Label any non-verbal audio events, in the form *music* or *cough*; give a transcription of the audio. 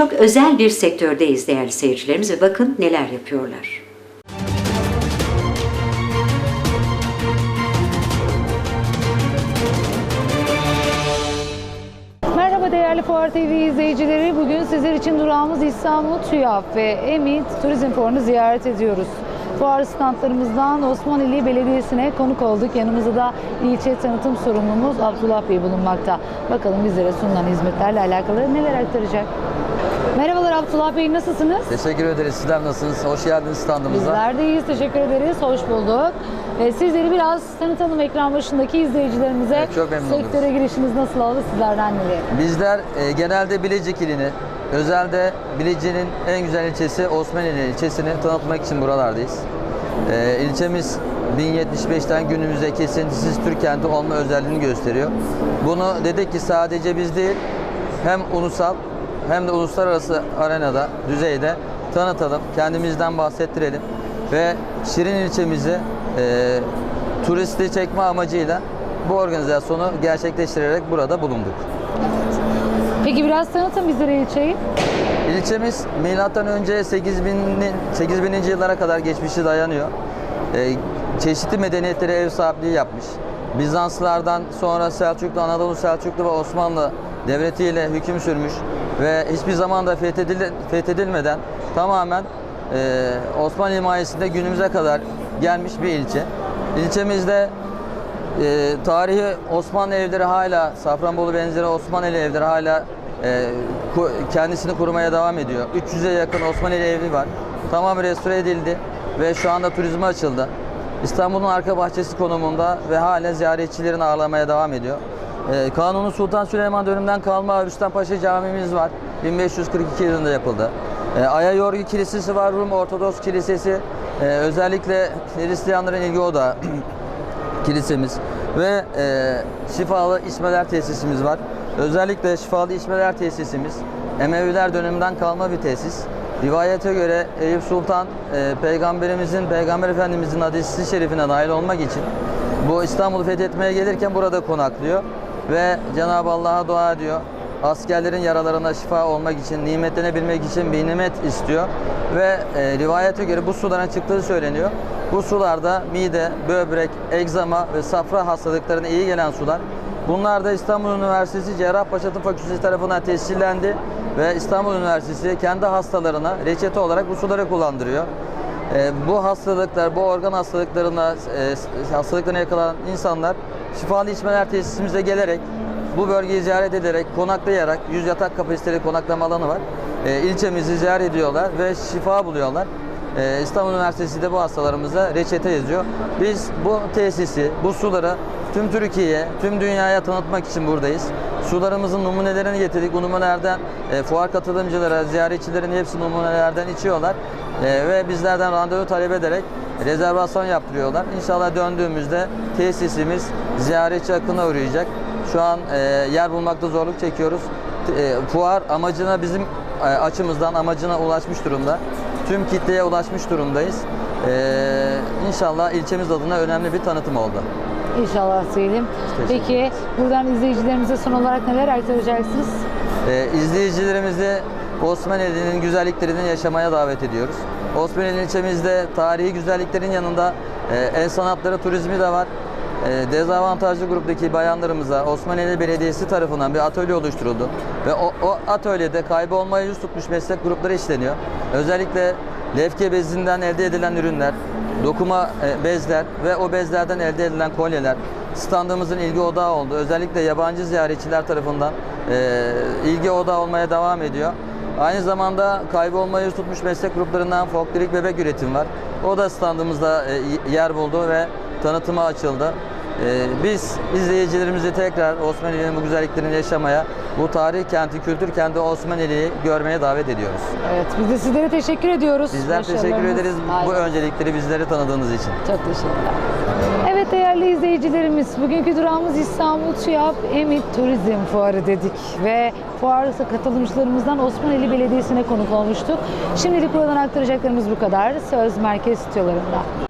çok özel bir sektördeyiz değerli seyircilerimiz ve bakın neler yapıyorlar. Değerli Fuar TV izleyicileri. Bugün sizler için durağımız İstanbul TÜYAP ve EMİT Turizm Fuarı'nı ziyaret ediyoruz. Fuar standlarımızdan Osmanlı Belediyesi'ne konuk olduk. Yanımızda da ilçe tanıtım sorumlumuz Abdullah Bey bulunmakta. Bakalım bizlere sunulan hizmetlerle alakalı neler aktaracak. Merhabalar Abdullah Bey nasılsınız? Teşekkür ederiz. Sizler nasılsınız? Hoş geldiniz standımıza. Bizler de iyiyiz. Teşekkür ederiz. Hoş bulduk. Ee, sizleri biraz tanıtalım ekran başındaki izleyicilerimize. Evet, çok memnun oluruz. Sektöre girişiniz nasıl oldu? Sizlerden dinleyelim. Bizler e, genelde Bilecik ilini, özelde Bilecik'in en güzel ilçesi Osmaneli ilçesini tanıtmak için buralardayız. E, ilçemiz 1075'ten günümüze kesintisiz Türk kenti olma özelliğini gösteriyor. Bunu dedik ki sadece biz değil, hem ulusal hem de uluslararası arenada, düzeyde tanıtalım, kendimizden bahsettirelim ve Şirin ilçemizi e, turisti çekme amacıyla bu organizasyonu gerçekleştirerek burada bulunduk. Peki biraz tanıtın bizlere ilçeyi. İlçemiz milattan önce 8000 8000. yıllara kadar geçmişi dayanıyor. Ee, çeşitli medeniyetlere ev sahipliği yapmış. Bizanslardan sonra Selçuklu, Anadolu Selçuklu ve Osmanlı devletiyle hüküm sürmüş ve hiçbir zaman da fethedil- fethedilmeden tamamen e, Osmanlı himayesinde günümüze kadar gelmiş bir ilçe. İlçemizde e, tarihi Osmanlı evleri hala, Safranbolu benzeri Osmanlı evleri hala e, ku- kendisini kurmaya devam ediyor. 300'e yakın Osmanlı evi var. Tamamı restore edildi ve şu anda turizme açıldı. İstanbul'un arka bahçesi konumunda ve hala ziyaretçilerin ağırlamaya devam ediyor. E, Kanuni Sultan Süleyman döneminden kalma Rüstem Paşa Camimiz var. 1542 yılında yapıldı. E, Aya Yorgi Kilisesi var, Rum Ortodoks Kilisesi. E, özellikle Hristiyanların ilgi odağı *clears throat* kilisemiz ve e, şifalı içmeler tesisimiz var. Özellikle şifalı içmeler tesisimiz Emeviler döneminden kalma bir tesis. Rivayete göre Eyüp Sultan e, peygamberimizin, peygamber efendimizin hadisi şerifine nail olmak için bu İstanbul'u fethetmeye gelirken burada konaklıyor ve Cenab-ı Allah'a dua ediyor. Askerlerin yaralarına şifa olmak için, nimetlenebilmek için bir nimet istiyor ve e, rivayete göre bu suların çıktığı söyleniyor. Bu sularda mide, böbrek, egzama ve safra hastalıklarına iyi gelen sular. Bunlar da İstanbul Üniversitesi Cerrahpaşa Tıp Fakültesi tarafından tescillendi ve İstanbul Üniversitesi kendi hastalarına reçete olarak bu suları kullandırıyor. E, bu hastalıklar, bu organ hastalıklarına, e, hastalıklarına yakalanan insanlar şifalı içmeler tesisimize gelerek bu bölgeyi ziyaret ederek, konaklayarak 100 yatak kapasiteli konaklama alanı var. E, ilçemizi ziyaret ediyorlar ve şifa buluyorlar. E, İstanbul Üniversitesi de bu hastalarımıza reçete yazıyor. Biz bu tesisi, bu suları tüm Türkiye'ye, tüm dünyaya tanıtmak için buradayız. Sularımızın numunelerini getirdik. Bu numunelerden e, fuar katılımcılara, ziyaretçilerin hepsi numunelerden içiyorlar. E, ve bizlerden randevu talep ederek rezervasyon yaptırıyorlar. İnşallah döndüğümüzde tesisimiz ziyaretçi akına uğrayacak. Şu an e, yer bulmakta zorluk çekiyoruz. E, fuar amacına bizim e, açımızdan amacına ulaşmış durumda. Tüm kitleye ulaşmış durumdayız. E, inşallah ilçemiz adına önemli bir tanıtım oldu. İnşallah Selim. Peki buradan izleyicilerimize son olarak neler aktaracaksınız? E, izleyicilerimizi Osmanlı'nın güzelliklerini yaşamaya davet ediyoruz. Osmanlı ilçemizde tarihi güzelliklerin yanında e, el sanatları turizmi de var. E, dezavantajlı gruptaki bayanlarımıza Osmanlı Belediyesi tarafından bir atölye oluşturuldu. Ve o, o atölyede kaybolmaya yüz tutmuş meslek grupları işleniyor. Özellikle lefke bezinden elde edilen ürünler, dokuma e, bezler ve o bezlerden elde edilen kolyeler standımızın ilgi odağı oldu. Özellikle yabancı ziyaretçiler tarafından e, ilgi odağı olmaya devam ediyor. Aynı zamanda kaybolmayı tutmuş meslek gruplarından folklorik bebek üretim var. O da standımızda e, yer buldu ve tanıtıma açıldı. E, biz izleyicilerimizi tekrar Osmanlı'nın bu güzelliklerini yaşamaya, bu tarih kenti, kültür kenti Osmanlı'yı görmeye davet ediyoruz. Evet biz de sizlere teşekkür ediyoruz. Bizler teşekkür ederiz bu öncelikleri bizleri tanıdığınız için. Çok teşekkürler. Evet değerli izleyicilerimiz, bugünkü durağımız İstanbul TÜYAP Emit Turizm Fuarı dedik ve fuar katılımcılarımızdan Osmaneli Belediyesi'ne konuk olmuştuk. Şimdilik buradan aktaracaklarımız bu kadar. Söz merkez stüdyolarında.